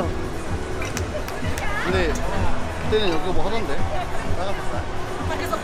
귀엽죠? 근데 그때는 여기 뭐 하던데? 나가봤어요? 그래서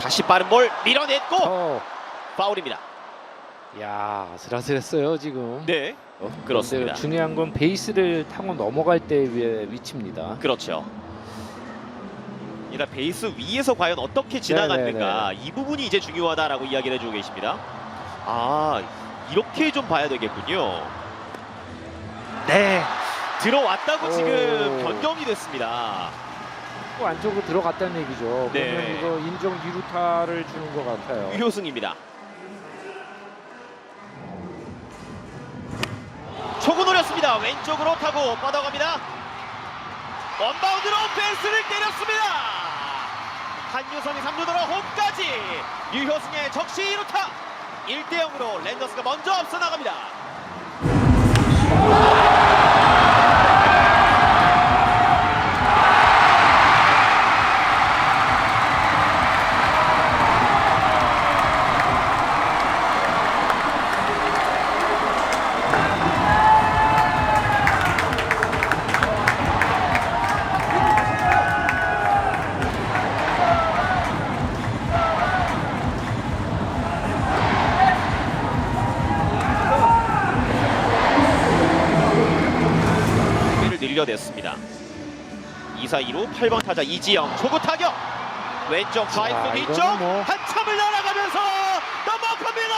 다시 빠른 볼 밀어냈고 어, 파울입니다. 야 아슬아슬했어요 지금. 네, 어, 그렇습니다. 중요한 건 베이스를 타고 넘어갈 때의 위치입니다. 그렇죠. 이라 베이스 위에서 과연 어떻게 지나갔는가 이 부분이 이제 중요하다라고 이야기를 해주고 계십니다. 아 이렇게 좀 봐야 되겠군요. 네, 들어왔다고 지금 오. 변경이 됐습니다. 또 안쪽으로 들어갔다는 얘기죠. 네. 그러면 이거 인정 2루타를 주는 것 같아요. 유효승입니다. 초구 노렸습니다. 왼쪽으로 타고 뻗어갑니다. 원바운드로 펜스를 때렸습니다. 한유성이 3루도로 홈까지 유효승의 적시 2루타 1대 0으로 랜더스가 먼저 앞서 나갑니다. 8번 타자 이지영 초구 타격 왼쪽 좌익수 자, 뒤쪽 뭐- 한참을 날아가면서 넘어갑니다.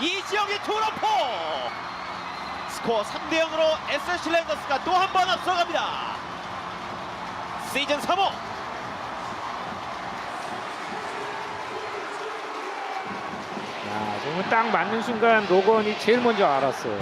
이지영의 투런포 스코어 3대 0으로 SC 랜더스가 또 한 번 앞서갑니다. 시즌 3호 야, 정말 딱 맞는 순간 로건이 제일 먼저 알았어요.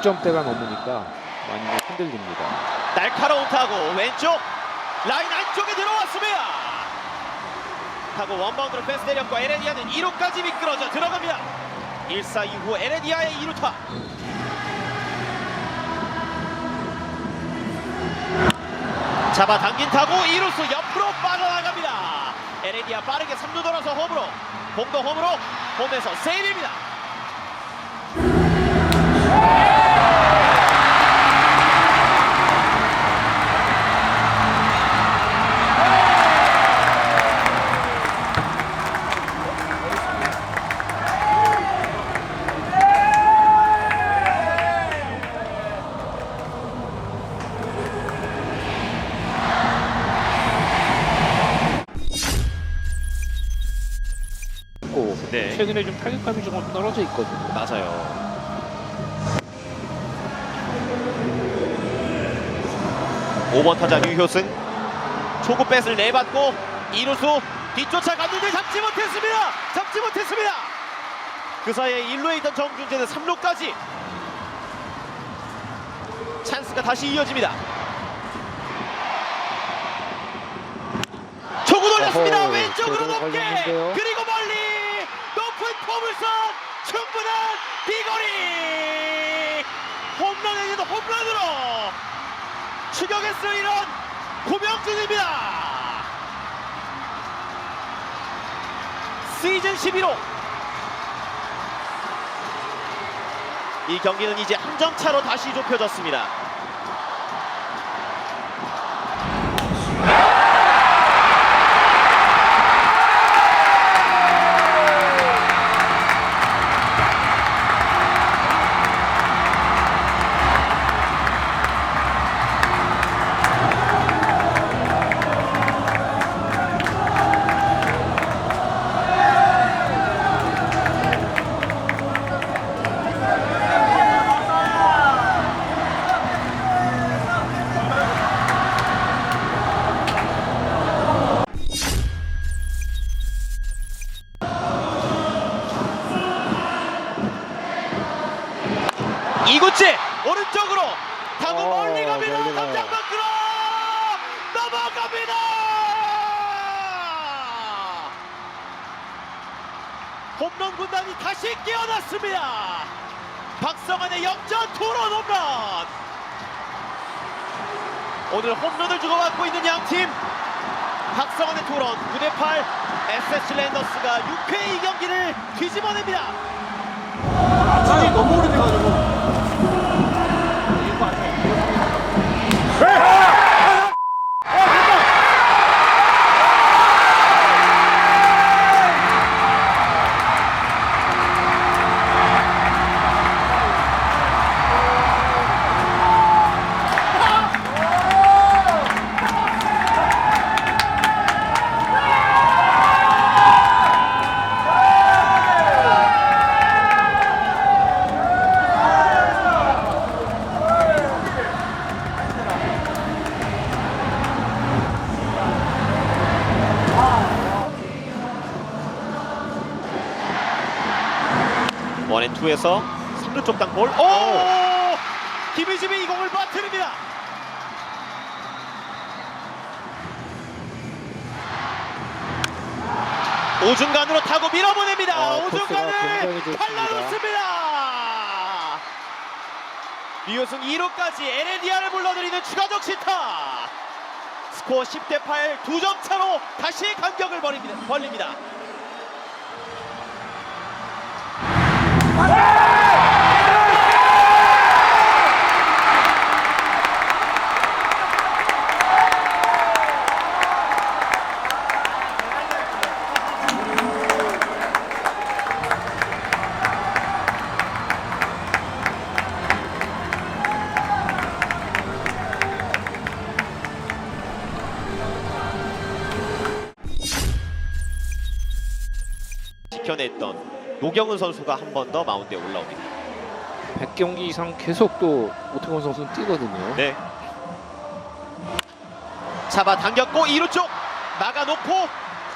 6점대가 넘으니까 많이 흔들립니다. 날카로운 타구 왼쪽 라인 안쪽에 들어왔습니다. 타고 원바운드로 펜스 내렸고 에레디아는 2루까지 미끄러져 들어갑니다. 1사 이후 에레디아의 2루타. 잡아당긴 타구 2루수 옆으로 빠져나갑니다. 에레디아 빠르게 3루 돌아서 홈으로 공도 홈으로 홈에서 세이브입니다. 네. 최근에 좀 타격감이 조금 떨어져 있거든요. 맞아요. 오번 타자 유효승 초구 뺏을 내받고 이루수 뒤쫓아 갔는데 잡지 못했습니다. 잡지 못했습니다. 그 사이에 1루에 있던 정준재는 3루까지 찬스가 다시 이어집니다. 초구 돌렸습니다. 어허, 왼쪽으로 제대로 높게 걸렸는데요. 그리고 포물선 충분한 비거리 홈런에도 홈런으로 추격의 스리런 고명준입니다. 시즌 11호 이 경기는 이제 한 점 차로 다시 좁혀졌습니다. 이구째 오른쪽으로 타고 어, 멀리 갑니다. 멀리 가요. 담장 밖으로 넘어갑니다. 홈런 군단이 다시 깨어났습니다. 박성환의 역전 투런 홈런. 오늘 홈런을 주고받고 있는 양팀. 박성환의 투런 9대8 SSG 랜더스가 6회 이 경기를 뒤집어냅니다. 앞선이 너무 오래돼가지고. 원앤투에서 3루 쪽 땅볼. 오! 김희집이 이 공을 빠뜨립니다. 오중간으로 타고 밀어보냅니다. 아, 오중간을. 발라놓습니다. 리오승 2루까지 에레디아를 불러들이는 추가적 시타. 스코어 10대 8, 2점 차로 다시 간격을 벌립니다. 벌립니다. 지켜냈던 노경은 선수가 한 번 더 마운드에 올라옵니다. 100경기 이상 계속 또 오태곤 선수는 뛰거든요. 네. 잡아 당겼고 2루 쪽 막아놓고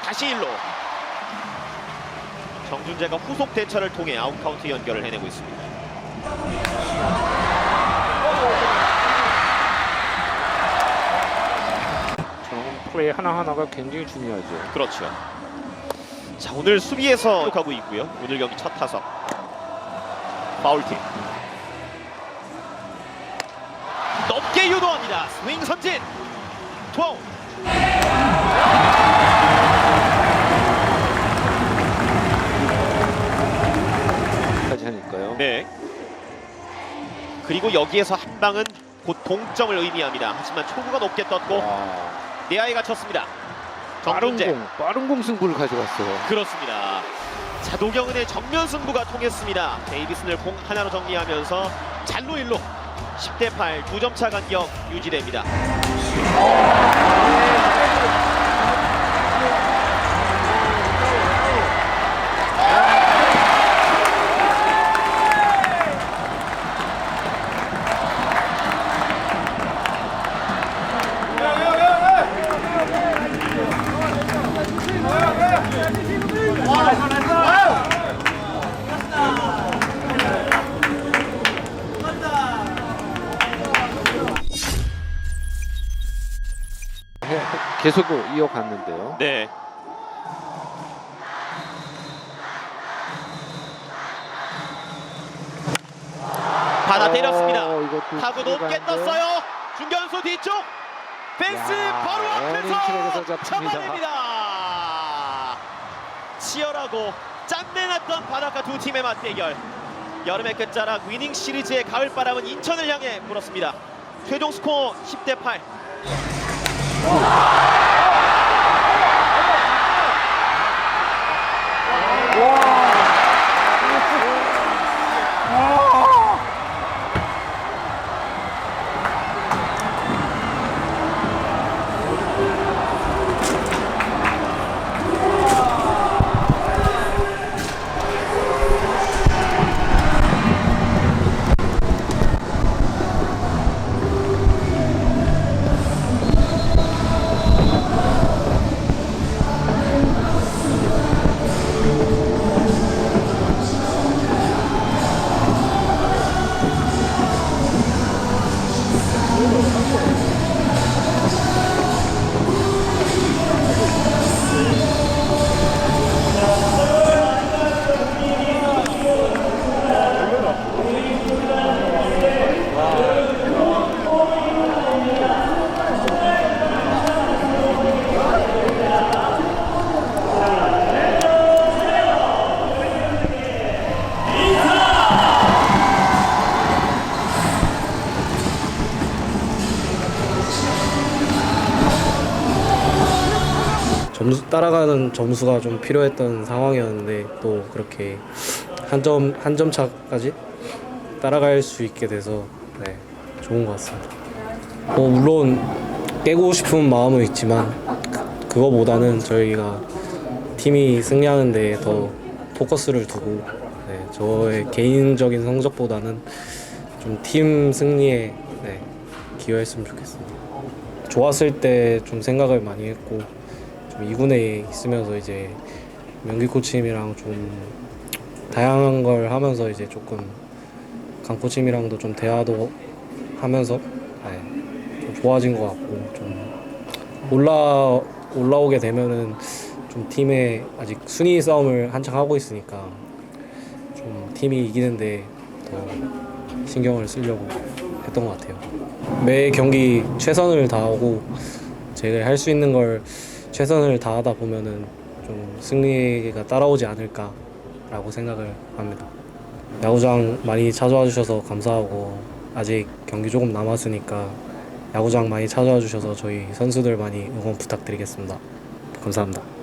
다시 1루. 정준재가 후속 대처를 통해 아웃카운트 연결을 해내고 있습니다. 저런 플레이 하나하나가 굉장히 중요하죠. 그렇죠. 자 오늘 수비에서 하고 있고요. 오늘 경기 첫 타석 파울팀 높게 유도합니다. 스윙 선진 투아웃 까지 하니까요. 네. 그리고 여기에서 한 방은 곧 동점을 의미합니다. 하지만 초구가 높게 떴고 와, 내야에 갇혔습니다. 빠른 공, 빠른 공 승부를 가져갔어요. 그렇습니다. 자 노경은의 정면 승부가 통했습니다. 데이비슨을 공 하나로 정리하면서 잘로 일로 10대 8 2점 차 간격 유지됩니다. 계속 이어갔는데요. 네. 받아 때렸습니다. 어, 이것도 타구 높게 들어가는데. 떴어요. 중견수 뒤쪽 펜스 야, 바로 앞에서 잡힙니다. 잡아냅니다. 치열하고 짠내났던 바닷가 두 팀의 맞대결. 여름의 끝자락 위닝 시리즈의 가을바람은 인천을 향해 불었습니다. 최종 스코어 10대 8. 따라가는 점수가 좀 필요했던 상황이었는데 또 그렇게 한 점 한 점 차까지 따라갈 수 있게 돼서 네, 좋은 것 같습니다. 뭐 물론 깨고 싶은 마음은 있지만 그, 그거보다는 저희가 팀이 승리하는 데 더 포커스를 두고 네, 저의 개인적인 성적보다는 좀 팀 승리에 네, 기여했으면 좋겠습니다. 좋았을 때 좀 생각을 많이 했고 좀 2군에 있으면서 이제 명기 코치님이랑 좀 다양한 걸 하면서 이제 조금 강 코치님이랑도 좀 대화도 하면서 네, 좀 좋아진 것 같고 좀 올라 올라오게 되면은 좀 팀에 아직 순위 싸움을 한창 하고 있으니까 좀 팀이 이기는데 더 신경을 쓰려고 했던 것 같아요. 매 경기 최선을 다하고 제가 할 수 있는 걸 최선을 다하다 보면은 좀 승리가 따라오지 않을까라고 생각을 합니다. 야구장 많이 찾아와 주셔서 감사하고 아직 경기 조금 남았으니까 야구장 많이 찾아와 주셔서 저희 선수들 많이 응원 부탁드리겠습니다. 감사합니다.